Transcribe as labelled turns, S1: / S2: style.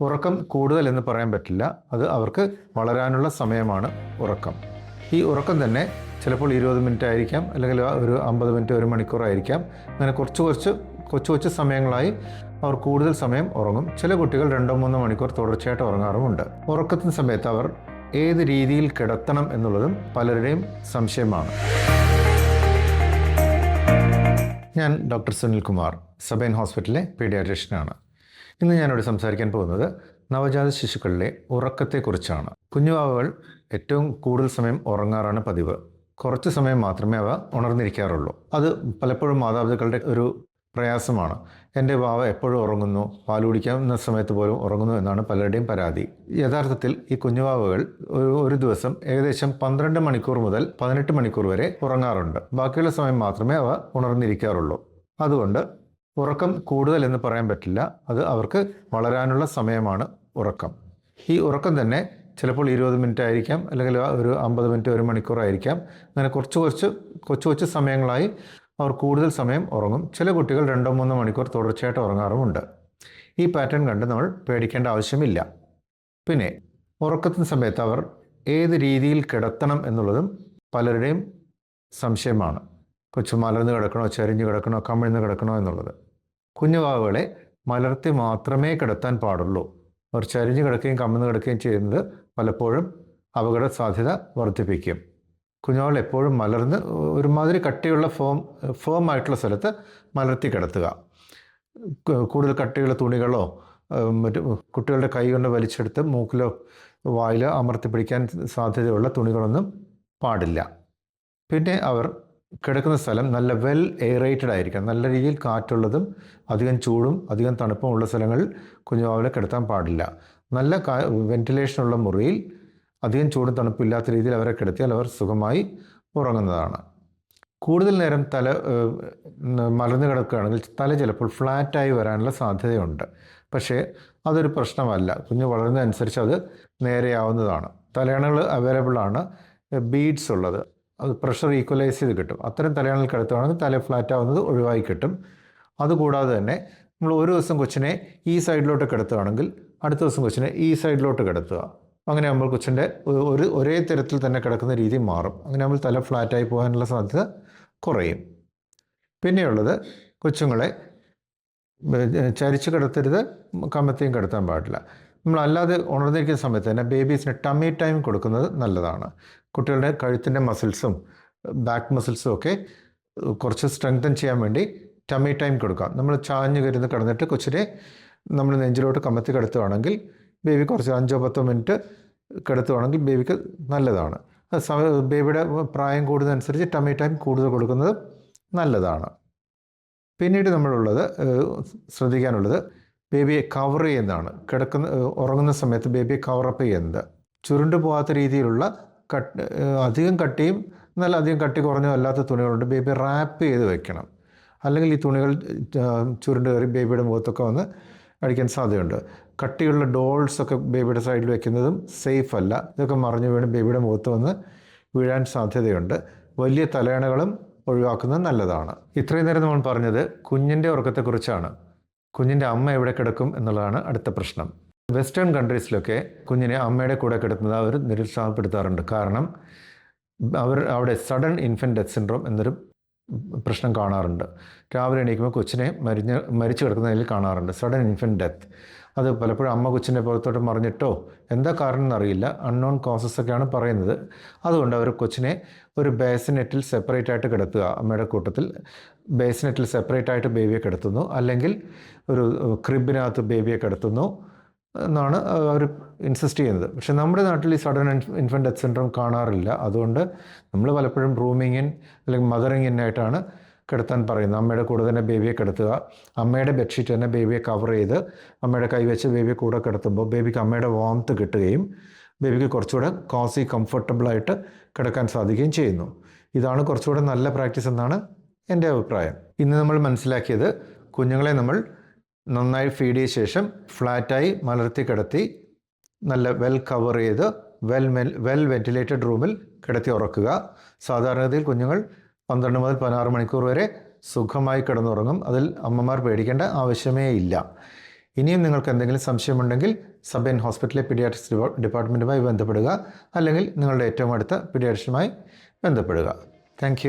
S1: ഉറക്കം കൂടുതൽ എന്ന് പറയാൻ പറ്റില്ല. അത് അവർക്ക് വളരാനുള്ള സമയമാണ് ഉറക്കം. ഈ ഉറക്കം തന്നെ ചിലപ്പോൾ ഇരുപത് മിനിറ്റ് ആയിരിക്കാം അല്ലെങ്കിൽ ഒരു അമ്പത് മിനിറ്റ് ഒരു മണിക്കൂറായിരിക്കാം അങ്ങനെ കുറച്ച് കുറച്ച് കൊച്ചു കൊച്ചു സമയങ്ങളായി അവർ കൂടുതൽ സമയം ഉറങ്ങും. ചില കുട്ടികൾ രണ്ടോ മൂന്നോ മണിക്കൂർ തുടർച്ചയായിട്ട് ഉറങ്ങാറുമുണ്ട്. ഉറക്കത്തിന് സമയത്ത് അവർ ഏത് രീതിയിൽ കിടത്തണം എന്നുള്ളതും പലരുടെയും സംശയമാണ്. ഞാൻ ഡോക്ടർ സുനിൽ കുമാർ സബൈൻ ഹോസ്പിറ്റലിലെ പീഡിയാട്രീഷ്യനാണ്. ഇന്ന് ഞാനിവിടെ സംസാരിക്കാൻ പോകുന്നത് നവജാത ശിശുക്കളിലെ ഉറക്കത്തെക്കുറിച്ചാണ്. കുഞ്ഞുവാവകൾ ഏറ്റവും കൂടുതൽ സമയം ഉറങ്ങാറാണ് പതിവ്. കുറച്ച് സമയം മാത്രമേ അവ ഉണർന്നിരിക്കാറുള്ളൂ. അത് പലപ്പോഴും മാതാപിതാക്കളുടെ ഒരു പ്രയാസമാണ്. എന്റെ വാവ എപ്പോഴും ഉറങ്ങുന്നു. പാൽ കുടിക്കാവുന്ന സമയത്ത് പോലും ഉറങ്ങുന്നു എന്നാണ് പലരുടെയും പരാതി. യഥാർത്ഥത്തിൽ ഈ കുഞ്ഞുവാവകൾ ഒരു ഒരു ദിവസം ഏകദേശം പന്ത്രണ്ട് മണിക്കൂർ മുതൽ പതിനെട്ട് മണിക്കൂർ വരെ ഉറങ്ങാറുണ്ട്. ബാക്കിയുള്ള സമയം മാത്രമേ അവ ഉണർന്നിരിക്കാറുള്ളൂ. അതുകൊണ്ട് ഉറക്കം കൂടുതൽ എന്ന് പറയാൻ പറ്റില്ല. അത് അവർക്ക് വളരാനുള്ള സമയമാണ് ഉറക്കം. ഈ ഉറക്കം തന്നെ ചിലപ്പോൾ ഇരുപത് മിനിറ്റ് ആയിരിക്കാം അല്ലെങ്കിൽ ഒരു അമ്പത് മിനിറ്റ് ഒരു മണിക്കൂറായിരിക്കാം അങ്ങനെ കുറച്ച് കുറച്ച് കൊച്ചു കൊച്ചു സമയങ്ങളായി അവർ കൂടുതൽ സമയം ഉറങ്ങും. ചില കുട്ടികൾ രണ്ടോ മൂന്നോ മണിക്കൂർ തുടർച്ചയായിട്ട് ഉറങ്ങാറുമുണ്ട്. ഈ പാറ്റേൺ കണ്ട് നമ്മൾ പേടിക്കേണ്ട ആവശ്യമില്ല. പിന്നെ ഉറക്കത്തിന് സമയത്ത് അവർ ഏത് രീതിയിൽ കിടത്തണം എന്നുള്ളതും പലരുടെയും സംശയമാണ്. കൊച്ചു മലർന്ന് കിടക്കണോ ചെരിഞ്ഞ് കിടക്കണോ കമിഴ്ന്ന് കിടക്കണോ എന്നുള്ളത്. കുഞ്ഞുവാവുകളെ മലർത്തി മാത്രമേ കിടത്താൻ പാടുള്ളൂ. അവർ ചരിഞ്ഞു കിടക്കുകയും കമ്മന്ന് കിടക്കുകയും ചെയ്യുന്നത് പലപ്പോഴും അപകട സാധ്യത വർദ്ധിപ്പിക്കും. കുഞ്ഞുവാൾ എപ്പോഴും മലർന്ന് ഒരുമാതിരി കട്ടിയുള്ള ഫോം ഫോം ആയിട്ടുള്ള സ്ഥലത്ത് മലർത്തി കിടത്തുക. കൂടുതൽ കട്ടിയുള്ള തുണികളോ മറ്റു കുട്ടികളുടെ കൈ കൊണ്ട് വലിച്ചെടുത്ത് മൂക്കിലോ വായിലോ അമർത്തി പിടിക്കാൻ സാധ്യതയുള്ള തുണികളൊന്നും പാടില്ല. പിന്നെ അവർ കിടക്കുന്ന സ്ഥലം നല്ല വെൽ എയറേറ്റഡ് ആയിരിക്കണം. നല്ല രീതിയിൽ കാറ്റുള്ളതും അധികം ചൂടും അധികം തണുപ്പും ഉള്ള സ്ഥലങ്ങൾ കുഞ്ഞുവാവിലെ കിടത്താൻ പാടില്ല. നല്ല കാ വെന്റിലേഷനുള്ള മുറിയിൽ അധികം ചൂടും തണുപ്പും ഇല്ലാത്ത രീതിയിൽ അവരെ കിടത്തിയാൽ അവർ സുഖമായി ഉറങ്ങുന്നതാണ്. കൂടുതൽ നേരം തല മലർന്നു കിടക്കുകയാണെങ്കിൽ തല ചിലപ്പോൾ ഫ്ലാറ്റായി വരാനുള്ള സാധ്യതയുണ്ട്. പക്ഷേ അതൊരു പ്രശ്നമല്ല. കുഞ്ഞ് വളരുന്നതനുസരിച്ച് അത് നേരെയാവുന്നതാണ്. തലയണകൾ അവൈലബിൾ ആണ്. ബീഡ്സ് ഉള്ളത്. അത് പ്രഷർ ഈക്വലൈസ് ചെയ്ത് കിട്ടും. അത്തരം തലയാണൽ കിടത്തുകയാണെങ്കിൽ തല ഫ്ലാറ്റ് ആവുന്നത് ഒഴിവായി കിട്ടും. അതുകൂടാതെ തന്നെ നമ്മൾ ഒരു ദിവസം കൊച്ചിനെ ഈ സൈഡിലോട്ട് കിടത്തുകയാണെങ്കിൽ അടുത്ത ദിവസം കൊച്ചിനെ ഈ സൈഡിലോട്ട് കിടത്തുക. അങ്ങനെ നമ്മൾ കൊച്ചിന്റെ ഒരു ഒരേ തരത്തിൽ തന്നെ കിടക്കുന്ന രീതി മാറും. അങ്ങനെ നമ്മൾ തല ഫ്ലാറ്റായി പോകാനുള്ള സാധ്യത കുറയും. പിന്നെയുള്ളത് കൊച്ചുങ്ങളെ ചരിച്ച് കിടത്തരുത് കമ്മത്തെയും കിടത്താൻ പാടില്ല. നമ്മളല്ലാതെ ഉണർന്നിരിക്കുന്ന സമയത്ത് തന്നെ ബേബീസിന് ടമ്മി ടൈം കൊടുക്കുന്നത് നല്ലതാണ്. കുട്ടികളുടെ കഴുത്തിന്റെ മസിൽസും ബാക്ക് മസിൽസും ഒക്കെ കുറച്ച് സ്ട്രെങ്തൻ ചെയ്യാൻ വേണ്ടി ടമ്മി ടൈം കൊടുക്കാം. നമ്മൾ ചാഞ്ഞ് കരുന്ന് കിടന്നിട്ട് കൊച്ചിനെ നമ്മൾ നെഞ്ചിലോട്ട് കമത്തി കിടത്തുവാണെങ്കിൽ ബേബി കുറച്ച് അഞ്ചോ പത്തോ മിനിറ്റ് കിടത്തുവാണെങ്കിൽ ബേബിക്ക് നല്ലതാണ്. ബേബിയുടെ പ്രായം കൂടുന്നതനുസരിച്ച് ടമ്മി ടൈം കൂടുതൽ കൊടുക്കുന്നത് നല്ലതാണ്. പിന്നീട് നമ്മളുള്ളത് ശ്രദ്ധിക്കാനുള്ളത് ബേബിയെ കവർ ചെയ്യുന്നതാണ്. കിടക്കുന്ന ഉറങ്ങുന്ന സമയത്ത് ബേബിയെ കവറപ്പ് ചെയ്യുന്നത്. ചുരുണ്ടു പോകാത്ത രീതിയിലുള്ള കട്ട് അധികം കട്ടിയും നല്ല അധികം കട്ടി കുറഞ്ഞോ അല്ലാത്ത തുണികളുണ്ട്. ബേബി റാപ്പ് ചെയ്ത് വെക്കണം. അല്ലെങ്കിൽ ഈ തുണികൾ ചുരുണ്ട് കയറി ബേബിയുടെ മുഖത്തൊക്കെ വന്ന് അടിക്കാൻ സാധ്യതയുണ്ട്. കട്ടിയുള്ള ഡോൾസ് ഒക്കെ ബേബിയുടെ സൈഡിൽ വെക്കുന്നതും സേഫ് അല്ല. ഇതൊക്കെ മറിഞ്ഞു വീണ് ബേബിയുടെ മുഖത്ത് വന്ന് വീഴാൻ സാധ്യതയുണ്ട്. വലിയ തലയണകളും ഒഴിവാക്കുന്നത് നല്ലതാണ്. ഇത്രയും നേരം നമ്മൾ പറഞ്ഞത് കുഞ്ഞിന്റെ ഉറക്കത്തെക്കുറിച്ചാണ്. കുഞ്ഞിന്റെ അമ്മ എവിടെ കിടക്കും എന്നുള്ളതാണ് അടുത്ത പ്രശ്നം. വെസ്റ്റേൺ കൺട്രീസിലൊക്കെ കുഞ്ഞിനെ അമ്മയുടെ കൂടെ കിടത്തുന്നത് അവർ നിരുത്സാഹപ്പെടുത്താറുണ്ട്. കാരണം അവർ അവിടെ സഡൻ ഇൻഫന്റ് ഡെത്ത് സിൻഡ്രോം എന്നൊരു പ്രശ്നം കാണാറുണ്ട്. രാവിലെ എണീക്കുമ്പോൾ കൊച്ചിനെ മരിഞ്ഞ് മരിച്ചു കിടക്കുന്നതിൽ കാണാറുണ്ട്. സഡൻ ഇൻഫന്റ് ഡെത്ത് അത് പലപ്പോഴും അമ്മ കൊച്ചിന്റെ പുറത്തോട്ട് മറിഞ്ഞിട്ടോ എന്താ കാരണം എന്നറിയില്ല അൺനോൺ കോസസ് ഒക്കെയാണ് പറയുന്നത്. അതുകൊണ്ട് അവർ കൊച്ചിനെ ഒരു ബേസിനെറ്റിൽ സെപ്പറേറ്റ് ആയിട്ട് കിടത്തുക. അമ്മയുടെ കൂട്ടത്തിൽ ബേസിനെറ്റിൽ സെപ്പറേറ്റ് ആയിട്ട് ബേബിയെ കിടത്തുന്നു. അല്ലെങ്കിൽ ഒരു ക്രിബിനകത്ത് ബേബിയെ കിടത്തുന്നു. എന്നാണ് അവർ ഇൻസിസ്റ്റ് ചെയ്യുന്നത്. പക്ഷെ നമ്മുടെ നാട്ടിൽ ഈ സഡൻ ഇൻഫന്റ് ഡെത്ത് സിൻഡ്രോം കാണാറില്ല. അതുകൊണ്ട് നമ്മൾ പലപ്പോഴും റൂമിങ്ങിൻ അല്ലെങ്കിൽ മദറിങ്ങിൻ ആയിട്ടാണ് കിടത്താൻ പറയുന്നത്. അമ്മയുടെ കൂടെ തന്നെ ബേബിയെ കിടത്തുക അമ്മയുടെ ബെഡ്ഷീറ്റ് തന്നെ ബേബിയെ കവർ ചെയ്ത് അമ്മയുടെ കൈ വെച്ച് ബേബിയെ കൂടെ കിടത്തുമ്പോൾ ബേബിക്ക് അമ്മയുടെ വാമത്ത് കിട്ടുകയും ബേബിക്ക് കുറച്ചുകൂടെ കോസി കംഫർട്ടബിളായിട്ട് കിടക്കാൻ സാധിക്കുകയും ചെയ്യുന്നു. ഇതാണ് കുറച്ചുകൂടെ നല്ല പ്രാക്ടീസ് എന്നാണ് എന്റെ അഭിപ്രായം. ഇന്ന് നമ്മൾ മനസ്സിലാക്കിയത് കുഞ്ഞുങ്ങളെ നമ്മൾ നന്നായി ഫീഡ് ചെയ്ത ശേഷം ഫ്ലാറ്റായി മലർത്തി കിടത്തി നല്ല വെൽ കവർ ചെയ്ത് വെൽ വെൽ വെന്റിലേറ്റഡ് റൂമിൽ കിടത്തി ഉറക്കുക. സാധാരണഗതിയിൽ കുഞ്ഞുങ്ങൾ പന്ത്രണ്ട് മുതൽ പതിനാറ് മണിക്കൂർ വരെ സുഖമായി കിടന്നുറങ്ങും. അതിൽ അമ്മമാർ പേടിക്കേണ്ട ആവശ്യമേ ഇല്ല. ഇനിയും നിങ്ങൾക്ക് എന്തെങ്കിലും സംശയമുണ്ടെങ്കിൽ സബ് ഇൻ ഹോസ്പിറ്റലിലെ പീഡിയാട്രിക്സ് ഡിപ്പാർട്ട്മെന്റുമായി ബന്ധപ്പെടുക. അല്ലെങ്കിൽ നിങ്ങളുടെ ഏറ്റവും അടുത്ത പീഡിയാട്രിഷ്യനുമായി ബന്ധപ്പെടുക. താങ്ക്